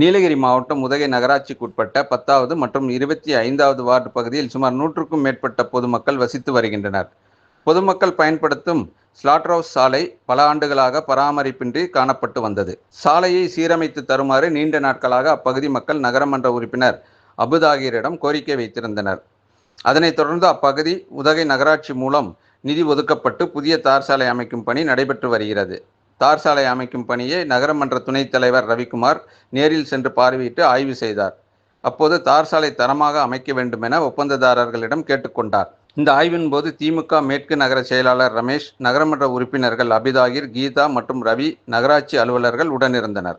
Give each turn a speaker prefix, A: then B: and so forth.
A: நீலகிரி மாவட்டம் உதகை நகராட்சிக்குட்பட்ட பத்தாவது மற்றும் இருபத்தி ஐந்தாவது வார்டு பகுதியில் சுமார் நூற்றுக்கும் மேற்பட்ட பொதுமக்கள் வசித்து வருகின்றனர். பொதுமக்கள் பயன்படுத்தும் ஸ்லாட்டர் ஹவுஸ் சாலை பல ஆண்டுகளாக பராமரிப்பின்றி காணப்பட்டு வந்தது. சாலையை சீரமைத்து தருமாறு நீண்ட நாட்களாக அப்பகுதி மக்கள் நகரமன்ற உறுப்பினர் அபுதாகிரிடம் கோரிக்கை வைத்திருந்தனர். அதனைத் தொடர்ந்து அப்பகுதி உதகை நகராட்சி மூலம் நிதி ஒதுக்கப்பட்டு புதிய தார் சாலை அமைக்கும் பணி நடைபெற்று வருகிறது. தார் சாலை அமைக்கும் பணியை நகரமன்ற துணைத் தலைவர் ரவிக்குமார் நேரில் சென்று பார்வையிட்டு ஆய்வு செய்தார். அப்போது தார் சாலை தரமாக அமைக்க வேண்டும் என ஒப்பந்ததாரர்களிடம் கேட்டுக்கொண்டார். இந்த ஆய்வின் போது திமுக மேற்கு நகர செயலாளர் ரமேஷ் நகரமன்ற உறுப்பினர்கள் அபிதாகிர் கீதா மற்றும் ரவி நகராட்சி அலுவலர்கள் உடனிருந்தனர்.